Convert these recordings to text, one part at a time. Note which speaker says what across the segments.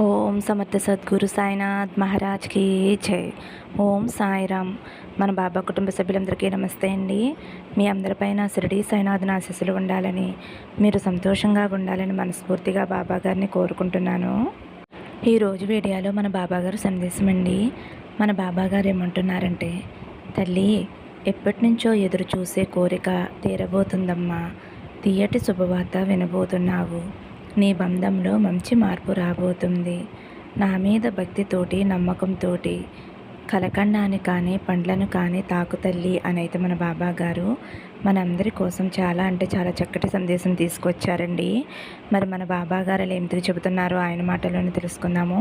Speaker 1: ఓం సమర్థ సద్గురు సాయినాథ్ మహారాజ్కి జై. ఓం సాయిరామ్. మన బాబా కుటుంబ సభ్యులందరికీ నమస్తే అండి. మీ అందరిపైన షిరిడి సాయినాథ్ని ఆశీస్సులు ఉండాలని మీరు సంతోషంగా ఉండాలని మనస్ఫూర్తిగా బాబా గారిని కోరుకుంటున్నాను. ఈరోజు వీడియోలో మన బాబా గారు సందేశం అండి. మన బాబా గారు ఏమంటున్నారంటే తల్లి ఎప్పటి నుంచో ఎదురు చూసే కోరిక తీరబోతుందమ్మా. తీయటి శుభవార్త వినబోతున్నావు. నీ బంధంలో మంచి మార్పు రాబోతుంది. నా మీద భక్తితోటి నమ్మకంతోటి కలకండాన్ని కానీ పండ్లను కానీ తాకు తల్లి అని అయితే మన బాబా గారు మనందరి కోసం చాలా అంటే చాలా చక్కటి సందేశం తీసుకొచ్చారండి. మరి మన బాబా గారు అలా ఏమిటి చెబుతున్నారో ఆయన మాటలోనే తెలుసుకుందాము.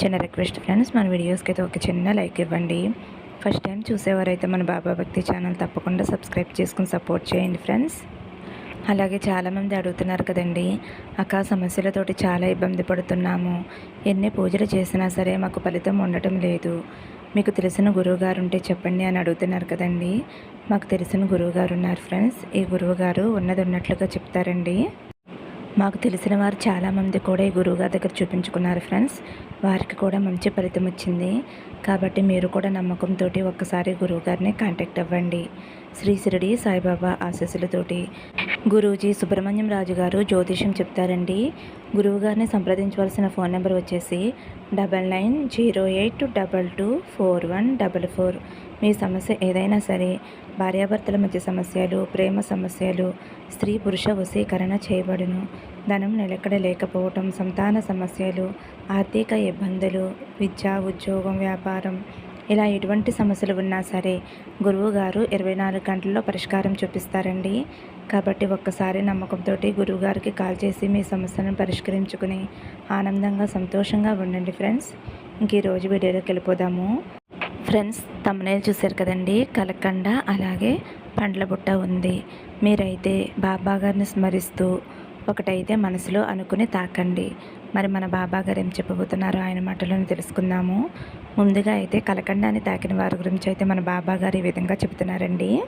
Speaker 1: చిన్న రిక్వెస్ట్ ఫ్రెండ్స్ మన వీడియోస్కి అయితే ఒక చిన్న లైక్ ఇవ్వండి. ఫస్ట్ టైం చూసేవారైతే మన బాబా భక్తి ఛానల్ తప్పకుండా సబ్స్క్రైబ్ చేసుకుని సపోర్ట్ చేయండి ఫ్రెండ్స్. అలాగే చాలామంది అడుగుతున్నారు కదండి. అక్క సమస్యలతోటి చాలా ఇబ్బంది పడుతున్నాము. ఎన్ని పూజలు చేసినా సరే మాకు ఫలితం ఉండటం లేదు. మీకు తెలిసిన గురువుగారు ఉంటే చెప్పండి అని అడుగుతున్నారు కదండి. మాకు తెలిసిన గురువుగారు ఉన్నారు ఫ్రెండ్స్. ఈ గురువుగారు ఉన్నది ఉన్నట్లుగా చెప్తారండి. మాకు తెలిసిన వారు చాలామంది కూడా ఈ గురువుగారి దగ్గర చూపించుకున్నారు ఫ్రెండ్స్. వారికి కూడా మంచి ఫలితం వచ్చింది. కాబట్టి మీరు కూడా నమ్మకంతో ఒక్కసారి గురువుగారిని కాంటాక్ట్ అవ్వండి. శ్రీ శిరడి సాయిబాబా ఆశీస్సులతోటి. గురూజీ సుబ్రహ్మణ్యం రాజు గారు జ్యోతిషం చెప్తారండి. గురువుగారిని సంప్రదించవలసిన ఫోన్ నెంబర్ వచ్చేసి double nine zero eight double two four one double four. మీ సమస్య ఏదైనా సరే భార్యాభర్తల మధ్య సమస్యలు ప్రేమ సమస్యలు స్త్రీ పురుష వశీకరణ చేయబడును. ధనం నిలకడ లేకపోవటం సంతాన సమస్యలు ఆర్థిక ఇబ్బందులు విద్య ఉద్యోగం వ్యాపారం ఇలా ఎటువంటి సమస్యలు ఉన్నా సరే గురువు గారు ఇరవై నాలుగు గంటల్లో పరిష్కారం చూపిస్తారండి. కాబట్టి ఒక్కసారి నమ్మకంతో గురువుగారికి కాల్ చేసి మీ సమస్యలను పరిష్కరించుకుని ఆనందంగా సంతోషంగా ఉండండి ఫ్రెండ్స్. ఇంక ఈరోజు వీడియోలోకి వెళ్ళిపోదాము. ఫ్రెండ్స్ తమ్మునేలు చూశారు కదండి? కలకండ అలాగే పండ్ల బుట్ట ఉంది. మీరైతే బాబా గారిని స్మరిస్తూ ఒకటైతే మనసులో అనుకుని తాకండి. మరి మన బాబా గారు ఏం చెప్పబోతున్నారో ఆయన మాటలను తెలుసుకుందాము. ముందుగా అయితే కలకండాన్ని తాకిన వారి గురించి అయితే మన బాబా గారు ఈ విధంగా చెబుతున్నారండి.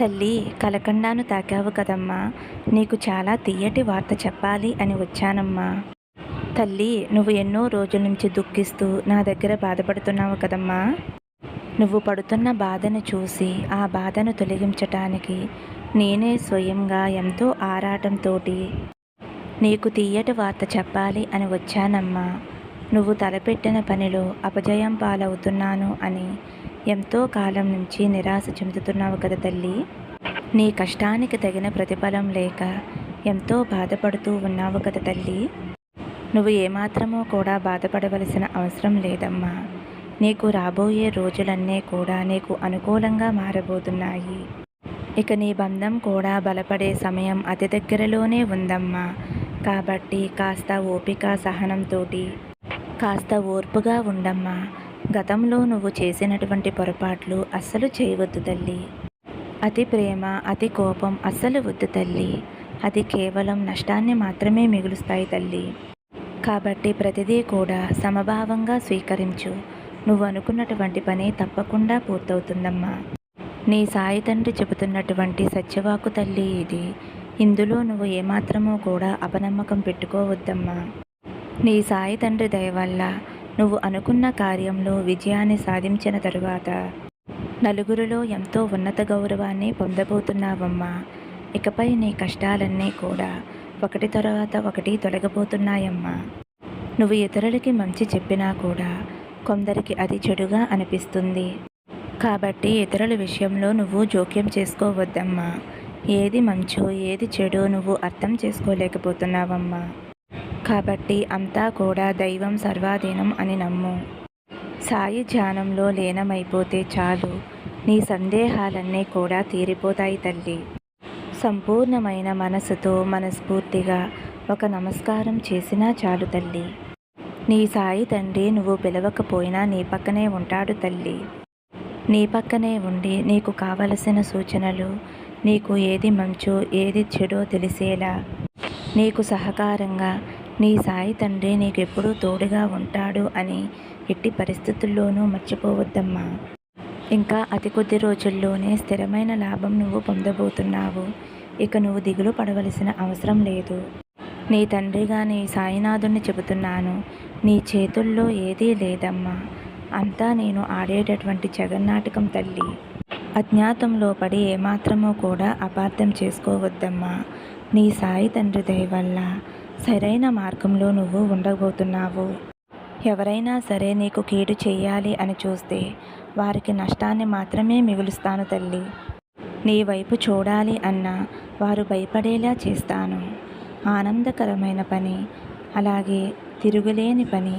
Speaker 1: తల్లి కలకండాను తాకావు కదమ్మా. నీకు చాలా తీయటి వార్త చెప్పాలి అని వచ్చానమ్మా. తల్లి నువ్వు ఎన్నో రోజుల నుంచి దుఃఖిస్తూ నా దగ్గర బాధపడుతున్నావు కదమ్మా. నువ్వు పడుతున్న బాధను చూసి ఆ బాధను తొలగించటానికి నేనే స్వయంగా ఎంతో ఆరాటంతో నీకు తీయటి వార్త చెప్పాలి అని వచ్చానమ్మా. నువ్వు తలపెట్టిన పనిలో అపజయం పాలవుతున్నాను అని ఎంతో కాలం నుంచి నిరాశ చెందుతున్నావు కదా తల్లి. నీ కష్టానికి తగిన ప్రతిఫలం లేక ఎంతో బాధపడుతూ ఉన్నావు కదా తల్లి. నువ్వు ఏమాత్రమో కూడా బాధపడవలసిన అవసరం లేదమ్మా. నీకు రాబోయే రోజులన్నీ కూడా నీకు అనుకూలంగా మారబోతున్నాయి. ఇక నీ బంధం కూడా బలపడే సమయం అతి దగ్గరలోనే ఉందమ్మా. కాబట్టి కాస్త ఓపిక సహనంతో కాస్త ఓర్పుగా ఉండమ్మా. గతంలో నువ్వు చేసినటువంటి పొరపాట్లు అస్సలు చేయవద్దు తల్లి. అతి ప్రేమ అతి కోపం అస్సలు వద్దు తల్లి. అది కేవలం నష్టాన్ని మాత్రమే మిగులుస్తాయి తల్లి. కాబట్టి ప్రతిదీ కూడా సమభావంగా స్వీకరించు. నువ్వు అనుకున్నటువంటి పని తప్పకుండా పూర్తవుతుందమ్మా. నీ సాయి తండ్రి చెబుతున్నటువంటి సత్యవాకు తల్లి ఇది. ఇందులో నువ్వు ఏమాత్రమూ కూడా అపనమ్మకం పెట్టుకోవద్దమ్మా. నీ సాయి తండ్రి దయ వల్ల నువ్వు అనుకున్న కార్యంలో విజయాన్ని సాధించిన తరువాత నలుగురిలో ఎంతో ఉన్నత గౌరవాన్ని పొందబోతున్నావమ్మా. ఇకపై నీ కష్టాలన్నీ కూడా ఒకటి తర్వాత ఒకటి తొలగబోతున్నాయమ్మా నువ్వు ఇతరులకి మంచి చెప్పినా కూడా కొందరికి అది చెడుగా అనిపిస్తుంది. కాబట్టి ఇతరుల విషయంలో నువ్వు జోక్యం చేసుకోవద్దమ్మా. ఏది మంచో ఏది చెడో నువ్వు అర్థం చేసుకోలేకపోతున్నావమ్మా. కాబట్టి అంతా కూడా దైవం సర్వాధీనం అని నమ్ము. సాయి ధ్యానంలో లీనమైపోతే చాలు. నీ సందేహాలన్నీ కూడా తీరిపోతాయి తల్లి. సంపూర్ణమైన మనసుతో మనస్ఫూర్తిగా ఒక నమస్కారం చేసినా చాలు తల్లి. నీ సాయి తండ్రి నువ్వు పిలవకపోయినా నీ పక్కనే ఉంటాడు తల్లి. నీ పక్కనే ఉండి నీకు కావలసిన సూచనలు నీకు ఏది మంచో ఏది చెడో తెలిసేలా. నీకు సహకారంగా నీ సాయి తండ్రి నీకు ఎప్పుడూ తోడుగా ఉంటాడు అని ఎట్టి పరిస్థితుల్లోనూ మర్చిపోవద్దమ్మా. ఇంకా అతి కొద్ది రోజుల్లోనే స్థిరమైన లాభం నువ్వు పొందబోతున్నావు. ఇక నువ్వు దిగులు పడవలసిన అవసరం లేదు. నీ తండ్రిగా నీ సాయినాథుణ్ణి చెబుతున్నాను. నీ చేతుల్లో ఏదీ లేదమ్మా. అంతా నేను ఆడేటటువంటి జగన్నాటకం తల్లి. అజ్ఞాతంలో పడి ఏమాత్రమో కూడా అపార్థం చేసుకోవద్దమ్మా. నీ సాయి తండ్రి దయవల్ల సరైన మార్గంలో నువ్వు ఉండబోతున్నావు. ఎవరైనా సరే నీకు కీడు చేయాలి అని చూస్తే వారికి నష్టాన్ని మాత్రమే మిగులుస్తాను తల్లి. నీ వైపు చూడాలి అన్నా వారు భయపడేలా చేస్తాను. ఆనందకరమైన పని అలాగే తిరుగులేని పని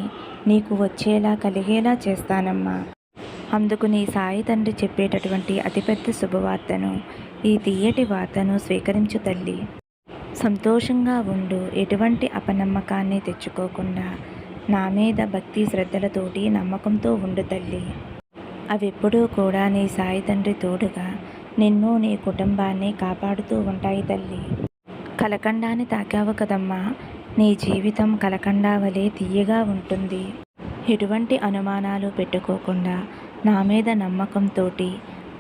Speaker 1: నీకు వచ్చేలా కలిగేలా చేస్తానమ్మా. అందుకు నీ సాయి తండ్రి చెప్పేటటువంటి అతిపెద్ద శుభవార్తను ఈ తీయటి వార్తను స్వీకరించు తల్లి. సంతోషంగా ఉండు ఎటువంటి అపనమ్మకాన్ని తెచ్చుకోకుండా నా మీద భక్తి శ్రద్ధలతోటి నమ్మకంతో ఉండు తల్లి. అవెప్పుడూ కూడా నీ సాయి తండ్రి తోడుగా నిన్ను నీ కుటుంబాన్ని కాపాడుతూ ఉంటాయి తల్లి. కలకండాన్ని తాకావు కదమ్మా. నీ జీవితం కలకండా వలె తీయగా ఉంటుంది. ఎటువంటి అనుమానాలు పెట్టుకోకుండా నా మీద నమ్మకంతో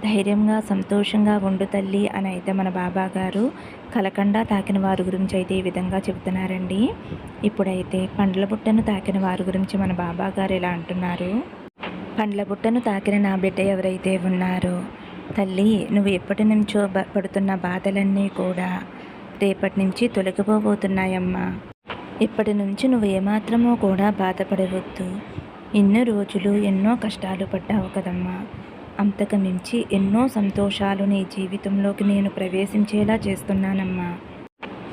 Speaker 1: ధైర్యంగా సంతోషంగా ఉండు తల్లి అని అయితే మన బాబా గారు కలకండా తాకిన వారి గురించి అయితే ఈ విధంగా చెబుతున్నారండి. ఇప్పుడైతే పండ్ల బుట్టను తాకిన వారి గురించి మన బాబా గారు ఇలా అంటున్నారు? పండ్ల బుట్టను తాకిన నా బిడ్డ ఎవరైతే ఉన్నారో తల్లి నువ్వు ఎప్పటి నుంచో పడుతున్న బాధలన్నీ కూడా రేపటి నుంచి తొలగిపోబోతున్నాయమ్మా. ఇప్పటి నుంచి నువ్వు ఏమాత్రమో కూడా బాధపడవద్దు. ఎన్నో రోజులు ఎన్నో కష్టాలు పడ్డావు కదమ్మా. అంతకు మించి ఎన్నో సంతోషాలు నీ జీవితంలోకి నేను ప్రవేశించేలా చేస్తున్నానమ్మా.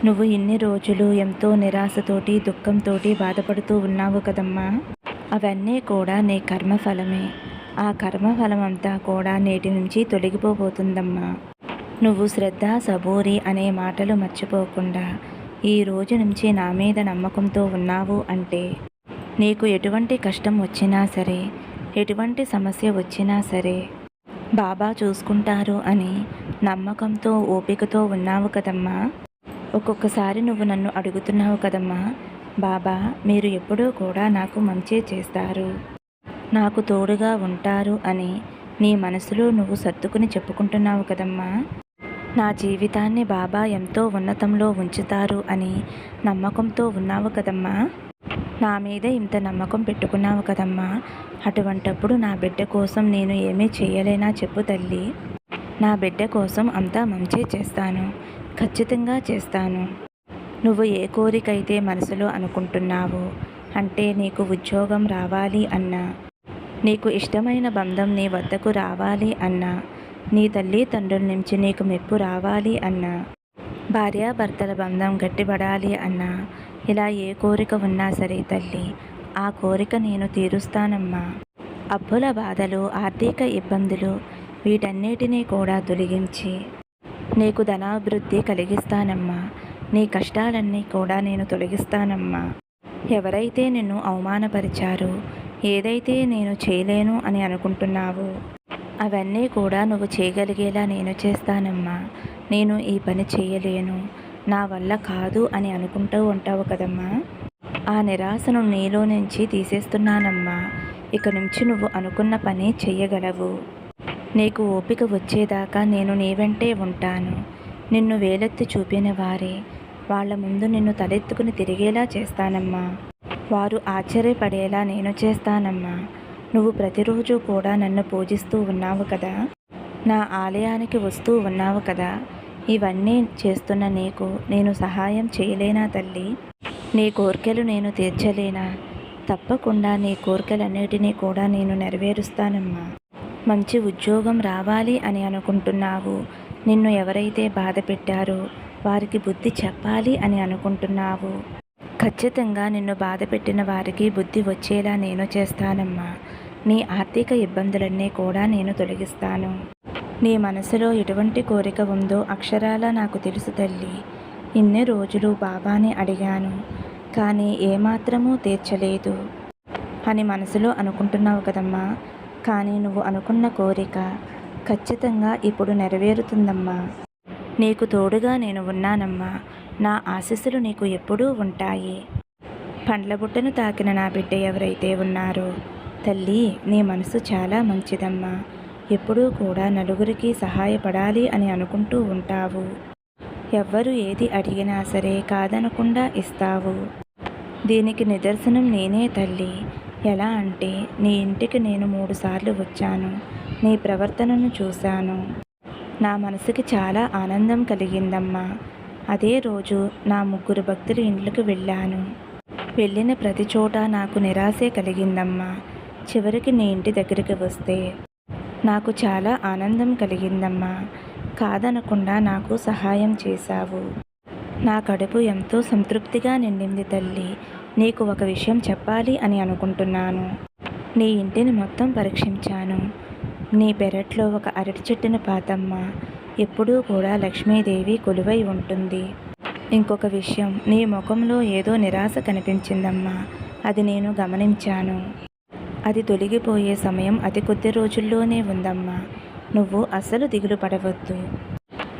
Speaker 1: నువ్వు ఇన్ని రోజులు ఎంతో నిరాశతోటి దుఃఖంతోటి బాధపడుతూ ఉన్నావు కదమ్మా. అవన్నీ కూడా నీ కర్మఫలమే. ఆ కర్మఫలం అంతా కూడా నేటి నుంచి తొలగిపోబోతుందమ్మా. నువ్వు శ్రద్ధ సబూరి అనే మాటలు మర్చిపోకుండా ఈ రోజు నుంచి నా మీద నమ్మకంతో ఉన్నావు అంటే నీకు ఎటువంటి కష్టం వచ్చినా సరే ఎటువంటి సమస్య వచ్చినా సరే బాబా చూసుకుంటారు అని నమ్మకంతో ఓపికతో ఉన్నావు కదమ్మా. ఒక్కొక్కసారి నువ్వు నన్ను అడుగుతున్నావు కదమ్మా బాబా మీరు ఎప్పుడూ కూడా నాకు మంచి చేస్తారు. నాకు తోడుగా ఉంటారు అని నీ మనసులో నువ్వు సర్దుకుని చెప్పుకుంటున్నావు కదమ్మా. నా జీవితాన్ని బాబా ఎంతో ఉన్నతంలో ఉంచుతారు అని నమ్మకంతో ఉన్నావు కదమ్మా. నా మీద ఇంత నమ్మకం పెట్టుకున్నావు కదమ్మా. అటువంటప్పుడు నా బిడ్డ కోసం నేను ఏమీ చేయలేనా చెప్పు తల్లి. నా బిడ్డ కోసం అంతా మంచి చేస్తాను. ఖచ్చితంగా చేస్తాను. నువ్వు ఏ కోరికైతే మనసులో అనుకుంటున్నావో అంటే నీకు ఉద్యోగం రావాలి అన్నా. నీకు ఇష్టమైన బంధం నీ వద్దకు రావాలి అన్నా. నీ తల్లి తండ్రుల నుంచి నీకు మెప్పు రావాలి అన్నా. భార్యాభర్తల బంధం గట్టిపడాలి అన్నా. ఇలా ఏ కోరిక ఉన్నా సరే తల్లి ఆ కోరిక నేను తీరుస్తానమ్మా. అప్పుల బాధలు ఆర్థిక ఇబ్బందులు వీటన్నిటినీ కూడా తొలగించి నీకు ధనాభివృద్ధి కలిగిస్తానమ్మా. నీ కష్టాలన్నీ కూడా నేను తొలగిస్తానమ్మా. ఎవరైతే నిన్ను అవమానపరిచారో ఏదైతే నేను చేయలేను అని అనుకుంటున్నావో అవన్నీ కూడా నువ్వు చేయగలిగేలా నేను చేస్తానమ్మా. నేను ఈ పని చేయలేను. నా వల్ల కాదు అని అనుకుంటూ ఉంటావు కదమ్మా. ఆ నిరాశను నీలో నుంచి తీసేస్తున్నానమ్మా. ఇక నుంచి నువ్వు అనుకున్న పని చెయ్యగలవు. నీకు ఓపిక వచ్చేదాకా నేను నీ వెంటే ఉంటాను. నిన్ను వేలెత్తి చూపిన వారే వాళ్ళ ముందు నిన్ను తలెత్తుకుని తిరిగేలా చేస్తానమ్మా. వారు ఆశ్చర్యపడేలా నేను చేస్తానమ్మా. నువ్వు ప్రతిరోజు కూడా నన్ను పూజిస్తూ ఉన్నావు కదా? నా ఆలయానికి వస్తూ ఉన్నావు కదా? ఇవన్నీ చేస్తున్న నీకు నేను సహాయం చేయలేనా తల్లి? నీ కోరికలు నేను తీర్చలేనా? తప్పకుండా నీ కోరికలన్నిటినీ కూడా నేను నెరవేరుస్తానమ్మా. మంచి ఉద్యోగం రావాలి అని అనుకుంటున్నావు. నిన్ను ఎవరైతే బాధ పెట్టారో వారికి బుద్ధి చెప్పాలి అని అనుకుంటున్నావు. ఖచ్చితంగా నిన్ను బాధ పెట్టిన వారికి బుద్ధి వచ్చేలా నేను చేస్తానమ్మా. నీ ఆర్థిక ఇబ్బందులన్నీ కూడా నేను తొలగిస్తాను. నీ మనసులో ఎటువంటి కోరిక ఉందో అక్షరాల నాకు తెలుసు తల్లి. ఇన్ని రోజులు బాబాని అడిగాను కానీ ఏమాత్రమూ తీర్చలేదు. అని మనసులో అనుకుంటున్నావు కదమ్మా. కానీ నువ్వు అనుకున్న కోరిక ఖచ్చితంగా ఇప్పుడు నెరవేరుతుందమ్మా. నీకు తోడుగా నేను ఉన్నానమ్మా. నా ఆశీస్సులు నీకు ఎప్పుడూ ఉంటాయి. పండ్ల బుట్టను తాకిన నా బిడ్డ ఎవరైతే ఉన్నారో తల్లి నీ మనసు చాలా మంచిదమ్మా. ఎప్పుడూ కూడా నలుగురికి సహాయపడాలి అని అనుకుంటూ ఉంటావు. ఎవ్వరు ఏది అడిగినా సరే కాదనకుండా ఇస్తావు. దీనికి నిదర్శనం నేనే తల్లి. ఎలా అంటే నీ ఇంటికి నేను మూడుసార్లు వచ్చాను. నీ ప్రవర్తనను చూశాను. నా మనసుకి చాలా ఆనందం కలిగిందమ్మా. అదే రోజు నా ముగ్గురు భక్తులు ఇంట్లోకి వెళ్ళాను. వెళ్ళిన ప్రతి చోట నాకు నిరాశే కలిగిందమ్మా. చివరికి నీ ఇంటి దగ్గరికి వస్తే నాకు చాలా ఆనందం కలిగిందమ్మా. కాదనకుండా నాకు సహాయం చేశావు. నా కడుపు ఎంతో సంతృప్తిగా నిండింది తల్లి. నీకు ఒక విషయం చెప్పాలి అని అనుకుంటున్నాను. నీ ఇంటిని మొత్తం పరీక్షించాను. నీ పెరట్లో ఒక అరటి చెట్టున పాతమ్మ. ఎప్పుడూ కూడా లక్ష్మీదేవి కొలువై ఉంటుంది. ఇంకొక విషయం నీ ముఖంలో ఏదో నిరాశ కనిపించిందమ్మా. అది నేను గమనించాను. అది తొలగిపోయే సమయం అతి కొద్ది రోజుల్లోనే ఉందమ్మా. నువ్వు అస్సలు దిగులు పడవద్దు.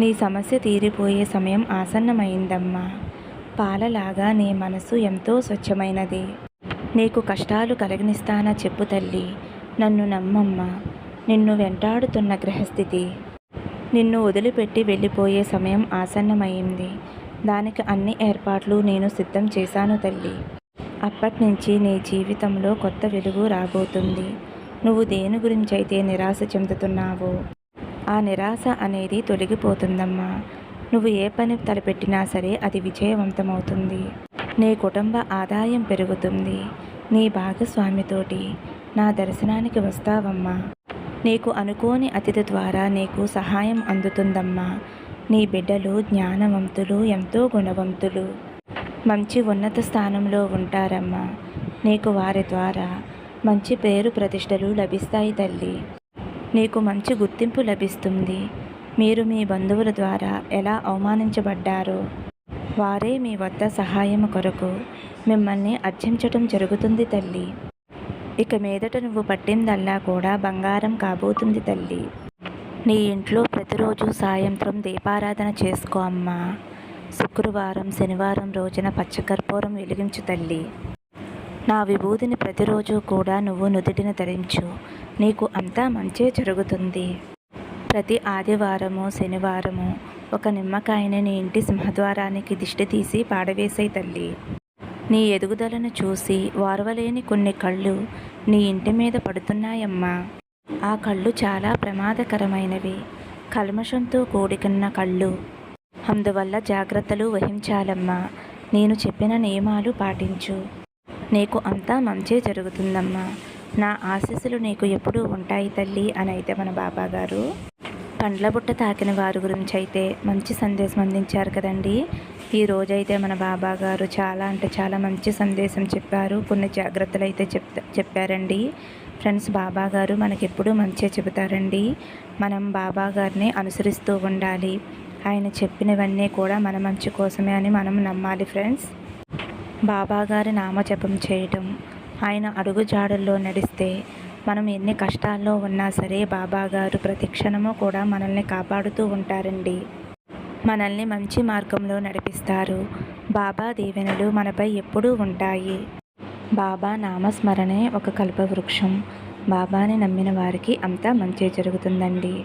Speaker 1: నీ సమస్య తీరిపోయే సమయం ఆసన్నమైందమ్మా. పాలలాగా నీ మనసు ఎంతో స్వచ్ఛమైనది. నీకు కష్టాలు కలగనిస్తానా చెప్పు తల్లి. నన్ను నమ్మమ్మా. నిన్ను వెంటాడుతున్న గ్రహస్థితి. నిన్ను వదిలిపెట్టి వెళ్ళిపోయే సమయం ఆసన్నమైంది. దానికి అన్ని ఏర్పాట్లు నేను సిద్ధం చేశాను తల్లి. అప్పటి నుంచి నీ జీవితంలో కొత్త వెలుగు రాబోతుంది. నువ్వు దేని గురించి అయితే నిరాశ చెందుతున్నావో ఆ నిరాశ అనేది తొలగిపోతుందమ్మా. నువ్వు ఏ పని తలపెట్టినా సరే అది విజయవంతమవుతుంది. నీ కుటుంబ ఆదాయం పెరుగుతుంది. నీ భాగస్వామితోటి నా దర్శనానికి వస్తావమ్మా. నీకు అనుకోని అతిథి ద్వారా నీకు సహాయం అందుతుందమ్మా. నీ బిడ్డలు జ్ఞానవంతులు ఎంతో గుణవంతులు. మంచి ఉన్నత స్థానంలో ఉంటారమ్మా. నీకు వారి ద్వారా మంచి పేరు ప్రతిష్టలు లభిస్తాయి తల్లి. నీకు మంచి గుర్తింపు లభిస్తుంది. మీరు మీ బంధువుల ద్వారా ఎలా అవమానించబడ్డారో వారే మీ వద్ద సహాయం కొరకు మిమ్మల్ని అర్చించటం జరుగుతుంది తల్లి. ఇక మీదట నువ్వు పట్టిందల్లా కూడా బంగారం కాబోతుంది తల్లి. నీ ఇంట్లో ప్రతిరోజు సాయంత్రం దీపారాధన చేసుకో అమ్మా. శుక్రవారం శనివారం రోజున పచ్చకర్పూరం వెలిగించు తల్లి. నా విభూతిని ప్రతిరోజు కూడా నువ్వు నుదుటిని ధరించు. నీకు అంతా మంచే జరుగుతుంది. ప్రతి ఆదివారము శనివారము ఒక నిమ్మకాయని నీ ఇంటి సింహద్వారానికి దిష్టి తీసి పాడవేసే తల్లి. నీ ఎదుగుదలను చూసి వారవలేని కొన్ని కళ్ళు నీ ఇంటి మీద పడుతున్నాయమ్మా. ఆ కళ్ళు చాలా ప్రమాదకరమైనవి. కల్మషంతో కూడికున్న కళ్ళు అందువల్ల జాగ్రత్తలు వహించాలమ్మా. నేను చెప్పిన నియమాలు పాటించు. నీకు అంతా మంచే జరుగుతుందమ్మా. నా ఆశీస్సులు నీకు ఎప్పుడూ ఉంటాయి తల్లి అని అయితే మన బాబాగారు. పండ్ల బుట్ట తాకిన వారి గురించి అయితే మంచి సందేశం అందించారు కదండి. ఈ రోజైతే మన బాబా గారు చాలా అంటే చాలా మంచి సందేశం చెప్పారు. కొన్ని జాగ్రత్తలు అయితే చెప్ చెప్పారండి. ఫ్రెండ్స్ బాబా గారు మంచిగా చెబుతారండి. మనం బాబా గారిని అనుసరిస్తూ ఉండాలి. ఆయన చెప్పినవన్నీ కూడా మన మంచి కోసమే అని మనం నమ్మాలి ఫ్రెండ్స్. బాబా గారి నామజపం చేయటం ఆయన అడుగుజాడల్లో నడిస్తే మనం ఎన్ని కష్టాల్లో ఉన్నా సరే బాబా గారు ప్రతిక్షణము కూడా మనల్ని కాపాడుతూ ఉంటారండి. మనల్ని మంచి మార్గంలో నడిపిస్తారు. బాబా దీవెనలు మనపై ఎప్పుడూ ఉంటాయి. బాబా నామస్మరణే ఒక కల్పవృక్షం. బాబాని నమ్మిన వారికి అంతా మంచి జరుగుతుందండి.